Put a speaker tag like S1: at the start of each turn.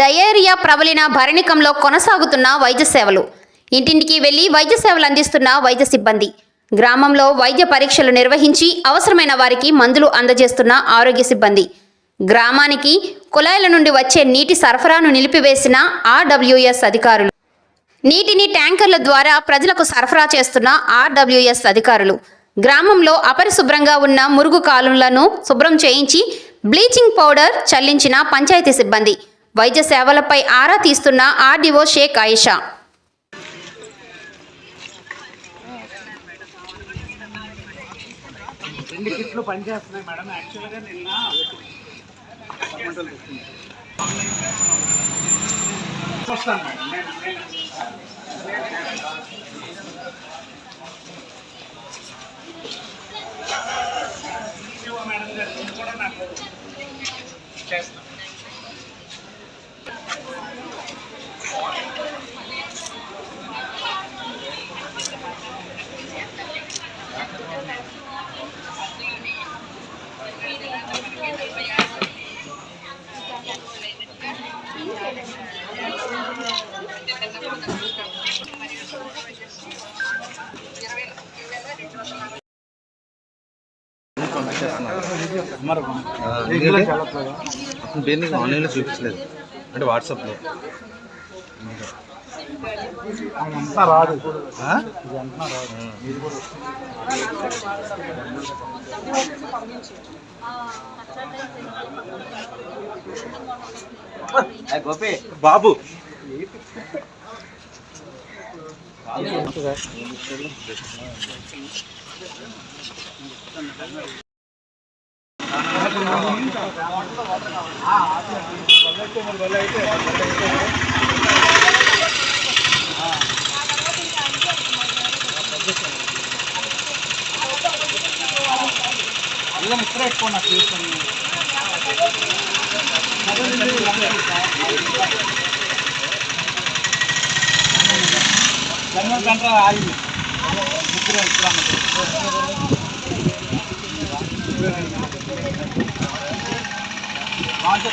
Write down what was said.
S1: Diarrhoea ప్రబలిన భరణికంలో కొనసాగుతున్న వైద్య సేవలు. ఇంటింటికి వెళ్ళి వైద్య సేవలు అందిస్తున్న వైద్య సిబ్బంది. గ్రామంలో వైద్య పరీక్షలు నిర్వహించి అవసరమైన వారికి మందులు అందజేస్తున్న ఆరోగ్య సిబ్బంది. గ్రామానికి కుళాయిల నుండి వచ్చే నీటి సరఫరాను నిలిపివేసిన ఆర్డబ్ల్యూఎస్ అధికారులు. నీటిని ట్యాంకర్ల ద్వారా ప్రజలకు సరఫరా చేస్తున్న ఆర్డబ్ల్యూఎస్ అధికారులు. గ్రామంలో అపరిశుభ్రంగా ఉన్న మురుగు కాలువలను శుభ్రం చేయించి బ్లీచింగ్ పౌడర్ చల్లించిన పంచాయతీ సిబ్బంది. వైద్య సేవలపై ఆరా తీస్తున్న ఆర్డీఓ షేక్ ఆయిషా.
S2: రెండు కిట్లు పనిచేస్తున్నాయి మేడం. యాక్చువల్గా నిన్న వస్తాను మేడం. మేడం గారు కూడా నాకు చేస్తాను
S3: చేస్తున్నారు పేరు ఆన్లైన్లో చూపించలేదు అంటే వాట్సాప్లో
S2: అంతా రాదు
S3: ఆ?
S2: ఇదంతా రాదు
S3: బాబు
S2: ఇదే ఇక్కడే ఎక్కువ నాకు చూస్తాను జనరల్ కంట్రోల్ ఆగింది ร้านชุ